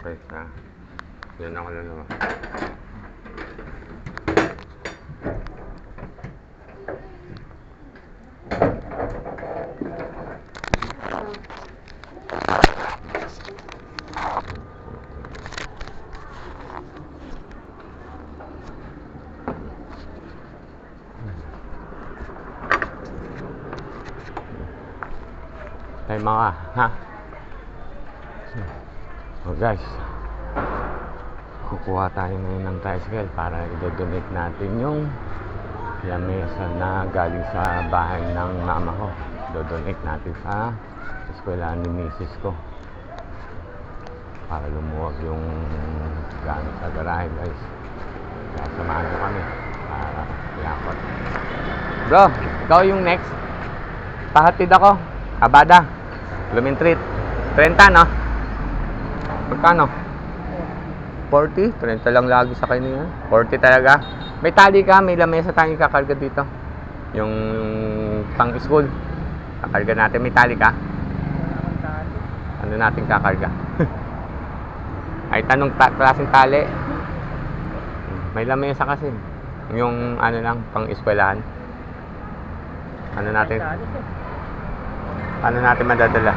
Okay, sa yun ako lalawa. Tayo mga, ha? Guys, kukuha tayo ngayon ng tricycle para i-donate natin yung lamesa na galing sa bahay ng mama ko. Do-donate natin sa eskwela ni misis ko. Para lumuwag yung gamit sa garahe guys. Kaya samahan nyo kami para yakot. Bro, ikaw yung next. Pahatid ako. Abada. Lumin Treat. 30 no? Magkano? 40? 30 lang lagi sa kanya yan. 40 talaga. May tali ka, may lamesa tayong kakarga dito. Yung pang school. Kakarga natin. May tali ka? Ano natin kakarga? Ay, tanong ta- klaseng tali. May lamesa kasi. Yung ano lang, pang eskwelahan. Ano natin? Ano natin madadala?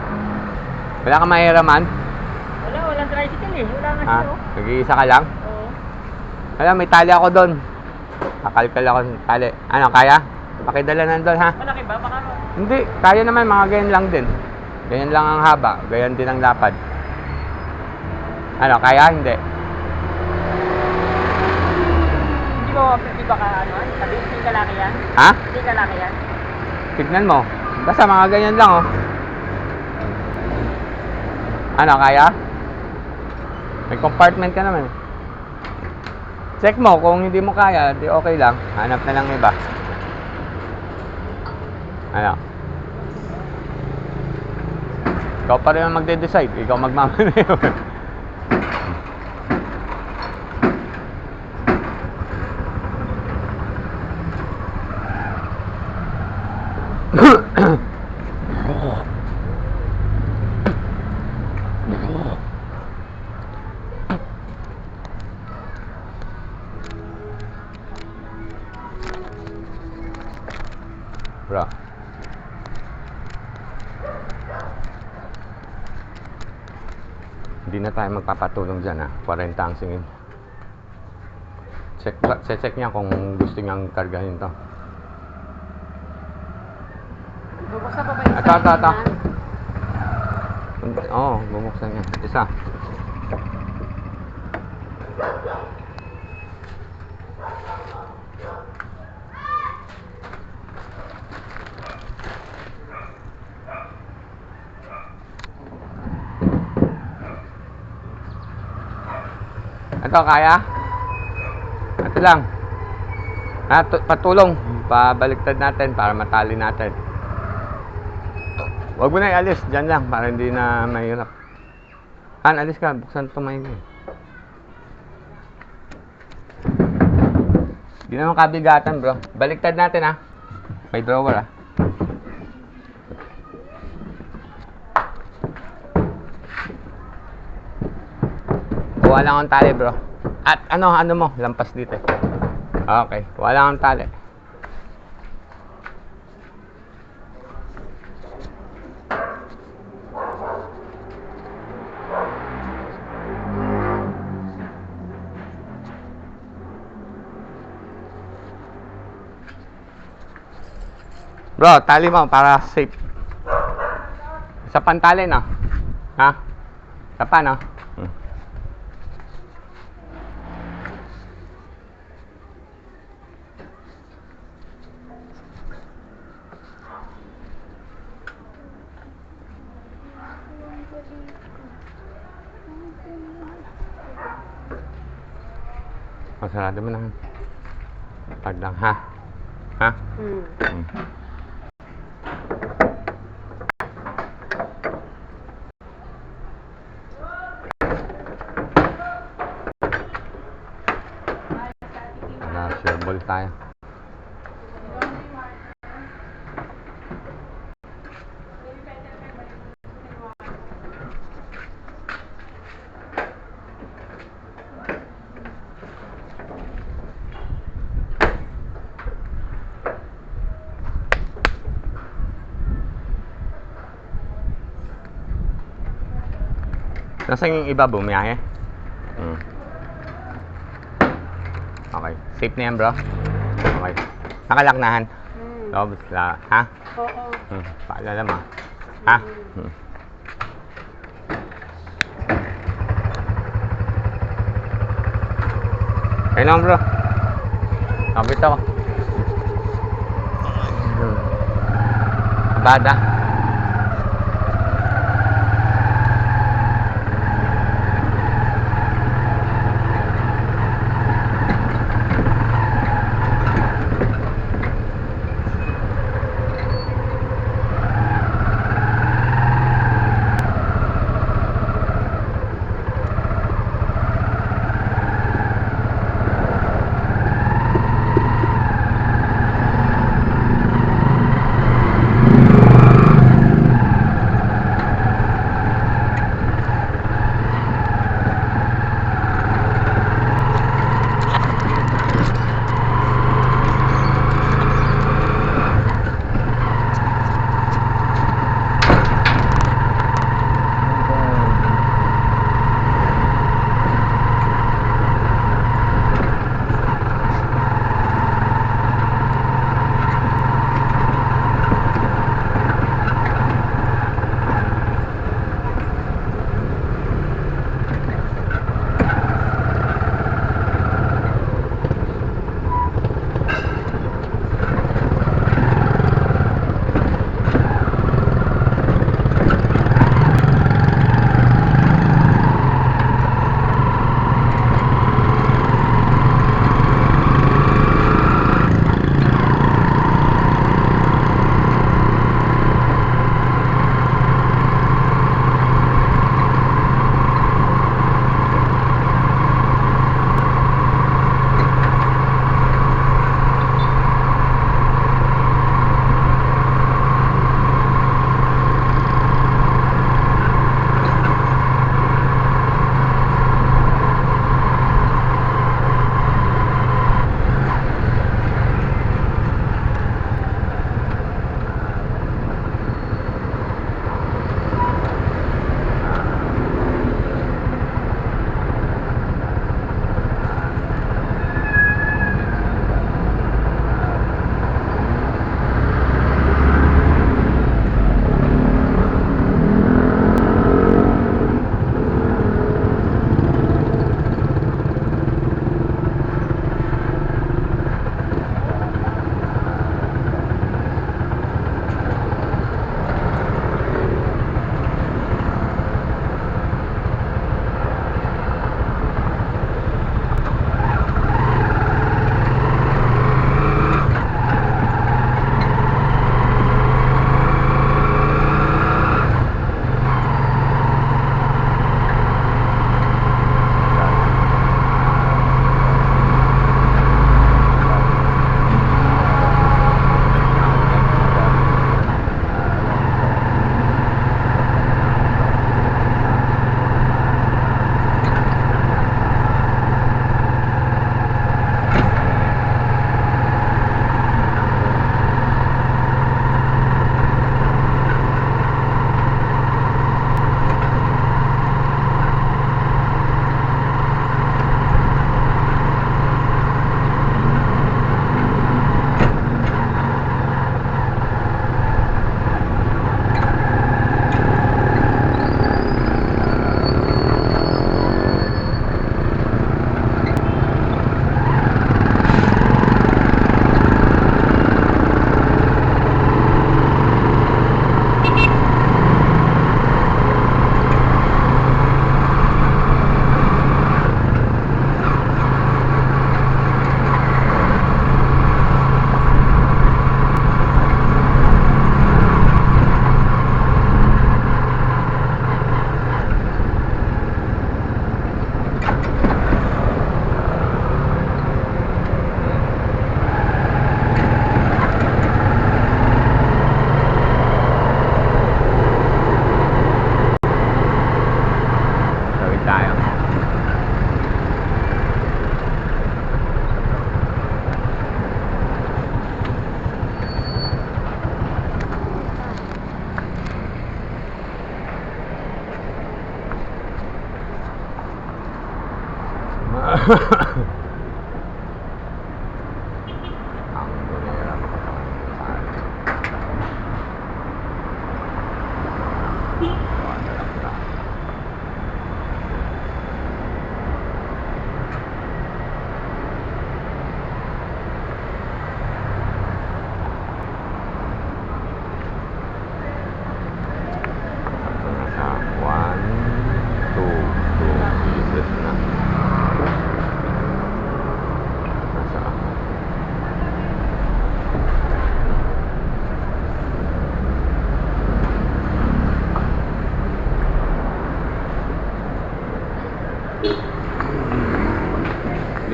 Wala ka mahiraman? Tricycle eh. Wala nga siya. oh. Nag-iisa ka lang? Oo. Wala, may tali ako doon. Kakalkal ako ng tali. Ano, kaya? Pakidala nandun, ha? Malaki ba? Baka mo. Hindi, kaya naman, mga ganyan lang din. Ganyan lang ang haba, ganyan din ang lapad. Ano, kaya? Hindi. Hindi mo, hindi ba ka ano? Sabi, hindi kalaki yan? Ha? Hindi kalaki yan? Tignan mo. Basta mga ganyan lang, oh. Ano, kaya? May compartment ka naman. Check mo, kung hindi mo kaya, di okay lang. Hanap na lang iba. Ano? Ikaw pa rin ang magde-decide. Ikaw magmamaneho. magpapatulong dyan ha. 40 ang singin. Check, check niya kung gusto niyang kargahin to. Bubuksan pa ba yung Ito, ito, ito. Oo, oh, bumuksan niya. Isa. Ito, kaya? Ito lang. Ah, tu- patulong. Pabaliktad natin para matali natin. Huwag mo na ialis. Diyan lang para hindi na mahirap. Han, alis ka. Buksan ito maigi. Hindi naman kabigatan bro. Baliktad natin ha. May drawer ha. Kuha lang akong tali bro. At ano, ano mo? Lampas dito. Okay. Kuha lang akong tali. Bro, tali mo para safe. Sa pantali no? Ha? Sa pa no? เอาสลัดได้ไหมนะผัดดังฮะฮะ อืม Nasaan yung iba bumiyahe? Hmm. Okay. Safe na yan, bro? Okay. Nakalaknahan. Hmm. Loob sila. Ha? Oo. Hmm. Paalala mo. Ha? Hmm. Ayun lang, bro. Kapit ako. Bada. Ha ha.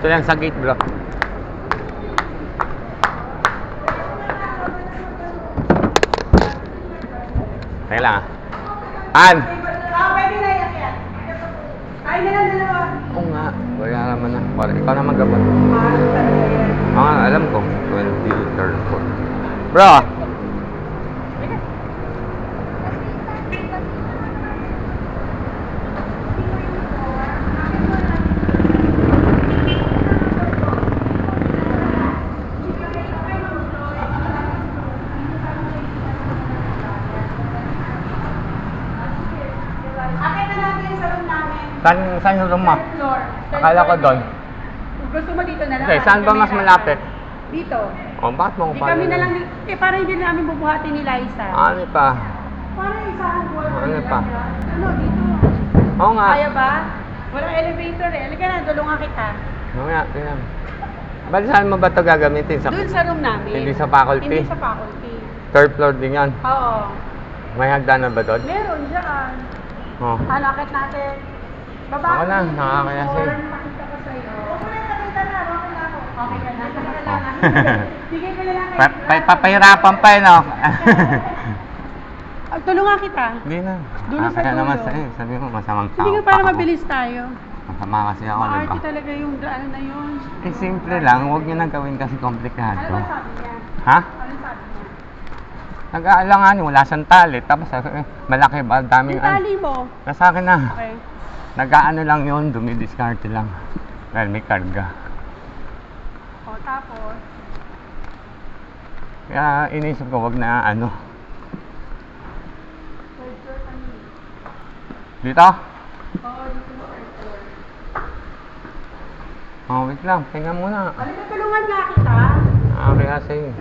Dito lang sa gate bro. Teka lang ah. An! Pwede na yan. yan. Kain na lang dalawa. Oo nga. Wala naman na. Ikaw na magabot. Ah, yan. Ah, alam ko. 20, 34. Bro! Akit na natin sa room namin. Saan, saan yung room mo? Third floor. Third Akala ko doon. Gusto mo dito na lang? Okay, saan ba mas malapit? Dito. O, bakit mo ko Di kami na lang, eh para hindi namin bubuhatin ni Liza. Ano pa? Para isahan ko. Ano pa? Ano, dito. Oo nga. Kaya ba? Walang elevator eh. Halika na, tulungan kita. Mamaya, tingnan. Ba't saan mo ba ito gagamitin? Sa, Doon sa room namin. Hindi sa faculty? Hindi sa faculty. third floor din yan. Oo. May hagdanan ba doon? Meron dyan. Oh. Ano, akit natin. Baba. Ako na, nakakaya siya. Pa, pa, papahirapan pa eh, no? Ah, Tulungan kita. Hindi na. Dulo sa Kaya naman dulo. sa'yo. Sabi mo, masamang tao. Pa para ako. mabilis tayo. Masama kasi ako, di ba? Maarte talaga yung daan na yun. Eh, simple lang. Huwag nyo nang gawin kasi Ano komplikado. ba sabi niya? Ha? Ano sabi niya? Nag-aalangan, wala siyang tali. Tapos, eh, malaki ba? Daming Yung tali mo. Nasa akin na. Okay. Nag-aano lang yun, dumidiskarte lang. Dahil may karga. O, tapos. Kaya inisip ko, wag na ano. Third floor kami. Dito? Oo, dito third floor. Oh, wait lang. Tingnan muna. Ano ka, tulungan nga kita. Ah, kaya sa'yo.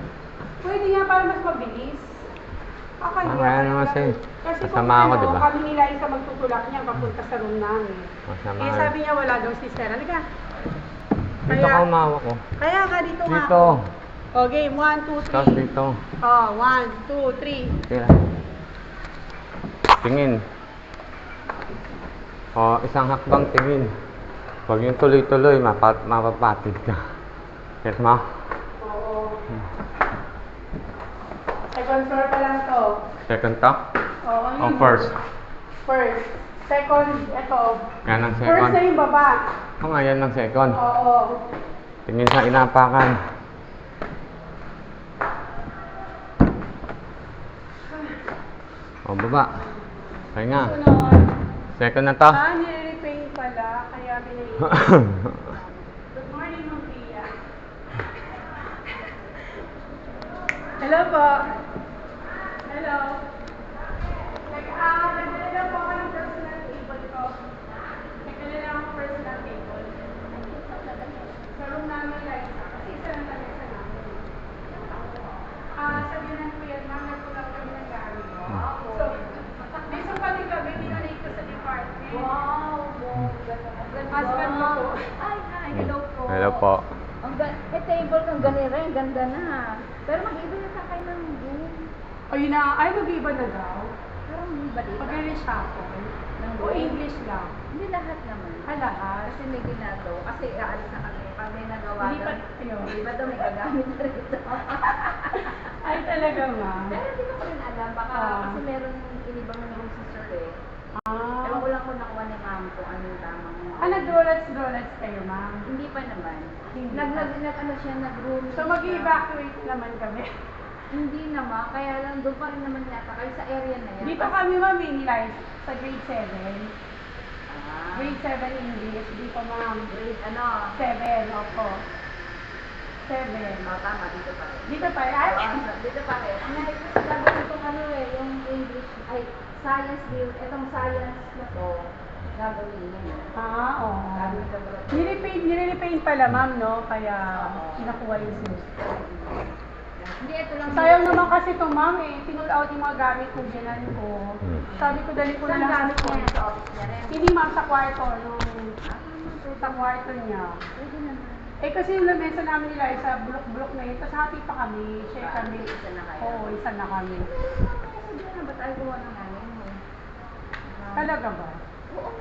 Pwede nga para mas mabilis. Okay, Ah, kaya naman sa'yo. Kasi Kasama kung ako, ano, di ba? kami nila isa magtutulak niya papunta sa room namin. Masama. Eh, sabi niya wala daw si Sarah. Halika. Dito ka umawak ko. Kaya ka dito nga. Dito. O, game. One, two, Tapos three. dito. Oh, one, two, three. Tira. Tingin. O, isang hakbang tingin. Huwag yung tuloy-tuloy, mapat mapapatid ka. Yes, ma? Oo. Second floor pa lang to. Second to? Oo, O yun. first? First. Second, ito. Yan ang First second. na yung baba. O nga, yan ang second. Oo. Tingin sa inapakan. O, baba. Kaya nga. Sunod. Second na to. Ah, nire-repaint pala. Kaya pinay Good morning, Ma'am Pia. Hello po. Hello. Hello po. Hello po. Ang eh, table kang ganira, ang ganda na. Pero mag-iba yata kayo ng room. Ayun na, ay mag-iba na daw. Parang may balita. Mag-reshuffle. Ng O. English lang. Hindi lahat naman. Ah, lahat. Kasi may ginagawa. Kasi aalis na kami. Pag may nagawa Hindi pa, ayun. Hindi ba daw may gagamit na rito? Ay, talaga ma. Pero hindi ko pa rin alam. Baka Ah. kasi meron inibang room si sir eh. Ah. Ewan ko lang kung nakuha ni ma'am kung ano yung tamang Ah, nag-donuts-donuts kayo, ma'am. Hindi pa naman. Hindi nag, nag, nag, ano siya, nag-room. So, mag-evacuate naman kami. Hindi naman. Kaya lang doon pa rin naman yata kayo sa area na yan. Dito kami, life, sa grade 7. Ah. Grade grade 7 English. Dito ma'am. Grade ano? 7, opo. 7. Oh, tama, dito pa rin. Dito pa, ay! Oo, dito pa rin. Ang gagawin kong ano eh, yung English, ay, science build, itong science na to, gagawin niya. Ah, oo. Gagawin sa bro. Nilipaint, nilipaint pala ma'am, no? Kaya Oo. pinakuha yung sus. Hindi, ito lang. Sayang naman kasi ito ma'am eh. Pinull out yung mga gamit ko, ginan ko. Hmm. Sabi ko, dali ko na Saan lang gamit kwarto. sa office niya rin? Hindi ma'am, sa kwarto. Nung, Ah, sa kwarto niya. Pwede naman. Eh kasi yung lamesa namin nila ay sa bulok-bulok na yun. Tapos hati pa kami. Share Ah, kami. isa na kayo. Oo, isa na kami. Sabi na, ba't ayaw gawa ng namin? Talaga ba?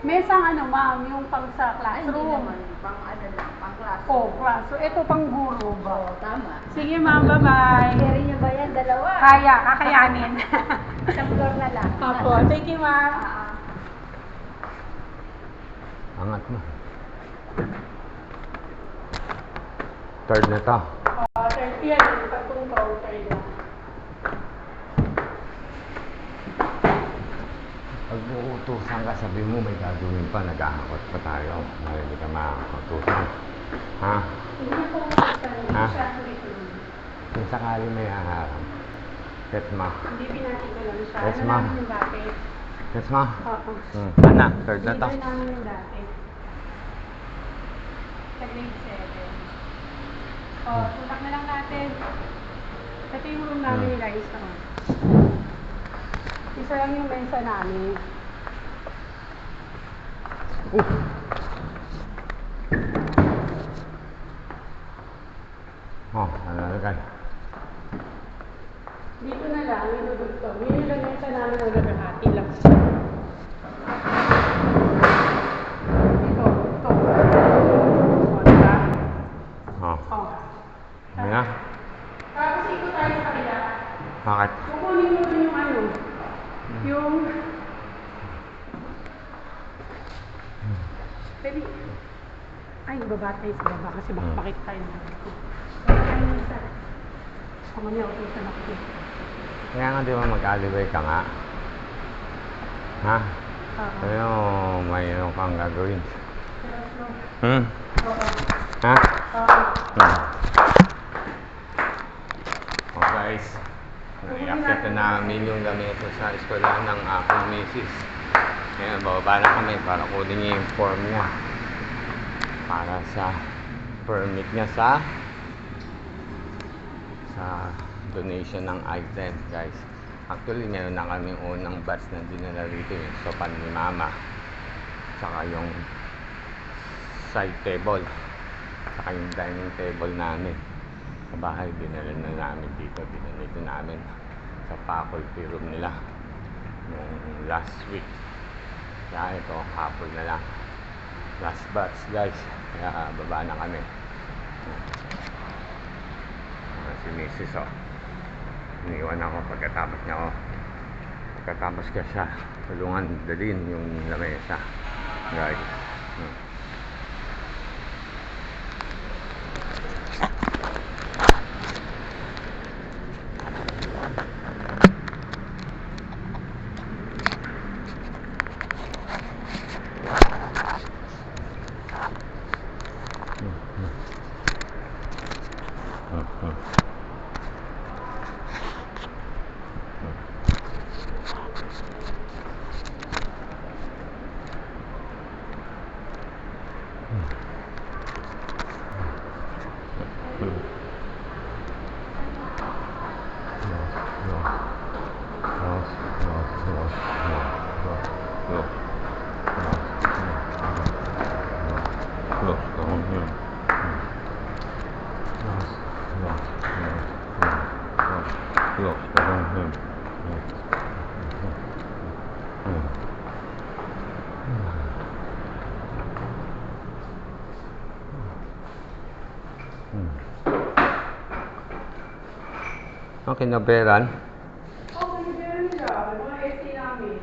Mesang ano ma'am, yung pang sa Ay, hindi classroom. naman. Pang ano lang, pang class. Oh, class. So, ito pang guro ba? Oo, tama. Sige ma'am, bye-bye. Carry niyo ba yan? Dalawa? Kaya, kakayanin. Isang floor na lang. Opo, thank you ma'am. Ah, ah. Angat mo. Third na to. Uh, 30 yan, yung tatlong to, 30 lang. Pag uutusan ka, sabi mo may gagawin pa, nag-aakot pa tayo. Hindi ka makakautusan. Ha? Hindi hindi Ha? Kung sakali may haharap. Get ma. Hindi pinati ko lang siya. Yes, ano dati? Get ma. Oo. Hmm. Anak, third na to. Leader namin yung dati. Sa grade 7. Oh, tulak na lang natin. Ito yung room namin Hmm. nila isa. Lang yung mensa namin. Uh. Oh, nalalagay. Dito na lang, to. Yun yung mensa namin ng gagahati lang. Dito, ito. O, diba? Oh. Oh. Ano na? Tapos ikot tayo sa kabila. Bakit? Kukunin mo dun yung ano, yung... Pwede. Ay, baba tayo sa baba kasi baka Hmm. bakit tayo na. Ay, isa. Ako mamaya, okay sa nakikita. Kaya nga di ba mag-alleyway ka nga? Ha? Oo. Kaya mayroon kang gagawin. Hmm? Oo. Ha? Oo. Hmm. Oh guys, naiakit na namin yung gamit sa eskwela ng aking misis. Ngayon, bababa na kami para kunin niya yung form niya. Para sa permit niya sa sa donation ng item, guys. Actually, meron na kami unang batch na dinala rito yung sopan ni mama. Saka yung side table. Saka yung dining table namin. Sa bahay, dinala na namin dito. Dinalito namin sa faculty room nila. Nung last week. Kaya ito, hapon na lang. Last batch, guys. Kaya baba na kami. Ah, si Mrs. Oh. Iniwan ako pagkatapos niya ako. Pagkatapos ka siya, tulungan dalhin yung lamesa. Guys. Hmm. Hmm, Ang kinaberan, Oh, meron nila. Mga essay namin.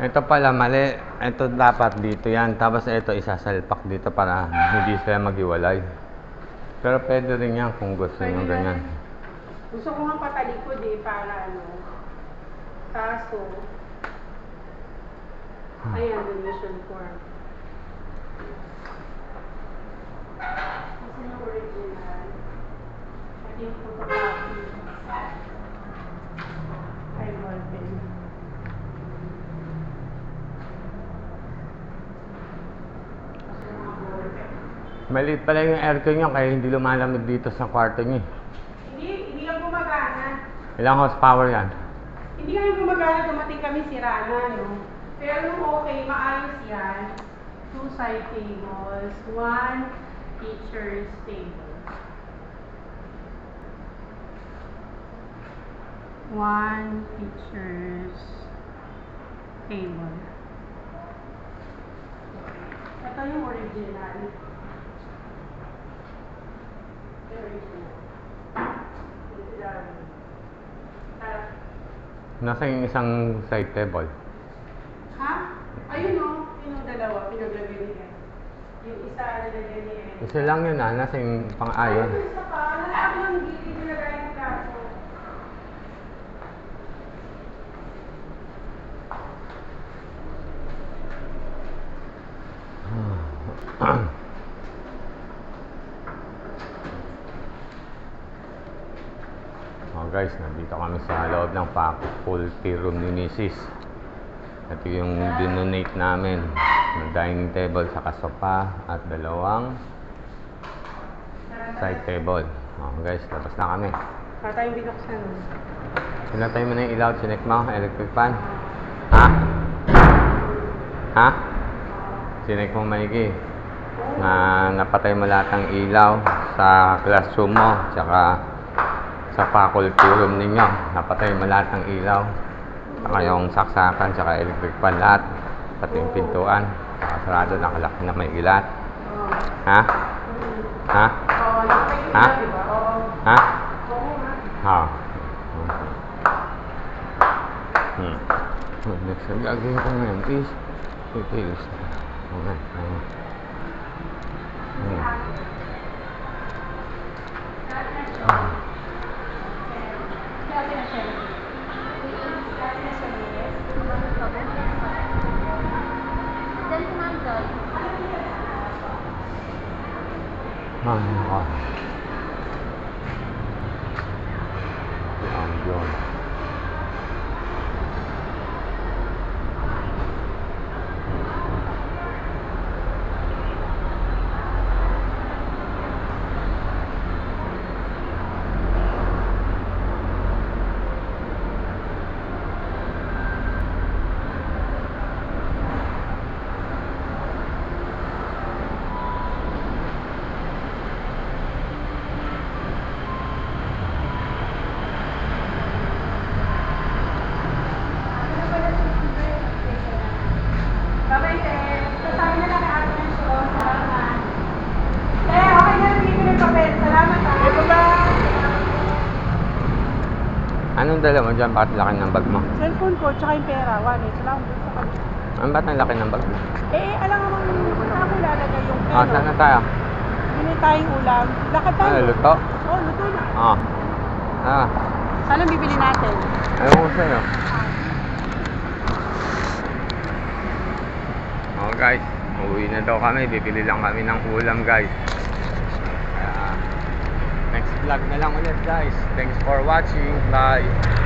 Ito pala mali. Ito dapat dito yan. Tapos ito isasalpak dito para hindi sila maghiwalay. Pero pwede rin yan kung gusto Pwede nyo ganyan. Gusto ko nga patalikod eh, para ano. Kaso, ayan, donation form. Kasi yung original, at yung photocopy, ay ballpen. Kasi yung mga ballpen. Maliit pala yung aircon nyo kaya hindi lumalamig dito sa kwarto nyo. eh. Hindi, hindi lang gumagana. Ilang horsepower yan? Hindi kami gumagana, dumating kami sira na, no? Pero okay, maayos yan. Two side tables, one teacher's table. One teacher's table. Ito yung original. Original. Nasa yung isang side table. Ha? Ayun o. Yun o dalawa. Pinaglagay ni Ed. Yung isa ni Ed. Isa lang yun ah, nasa yung pang-ayon. Ayun, isa pa. Lalaki ng gilid nilagay ng kaso. Oh guys, nandito kami sa loob ng faculty room ni Mrs. Ito yung dinonate namin na dining table sa sofa at dalawang side table. Oh guys, labas na kami. Para tayong binuksan. Sinatay mo na yung ilaw, sinek mo, electric fan. Ha? Ha? Sinek mo maigi. Na napatay mo lahat ng ilaw sa classroom mo, tsaka sa faculty room ninyo. Napatay mo lahat ng ilaw. Saka yung saksakan, tsaka electric fan lahat. Pati yung pintuan. Sarado, nakalaki na may ilat. Ha? Ha? Ha? Ha? Ha. Hmm. Oh, next ang gagawin ko ngayon is details. Okay. Okay. Hmm. Dati na siya. Dati na siya. Then si Ma'am Joy. Ah, nako. Ang yun. Bye-bye, Ted. Kasama na lang ang ating show. Salamat. Eh, okay na. Bigyan ko ng papel. Salamat, ha. Bye-bye. Anong dala mo dyan? Bakit laki ng bag mo? Cellphone ko, tsaka yung pera. One, ito lang. Doon sa kanya. Ano ba't ang laki ng bag mo? Eh, alam mo, kung ako lalagay yung Ah, saan na tayo? Bili tayong ulam. Lakad tayo. Ano, luto? Oo, luto na. Ah. Ah. Saan ang bibili natin? Ayaw ko sa'yo. Oh guys, uuwi na daw kami. Bibili lang kami ng ulam guys. Vlog na lang ulit guys. Thanks for watching. Bye.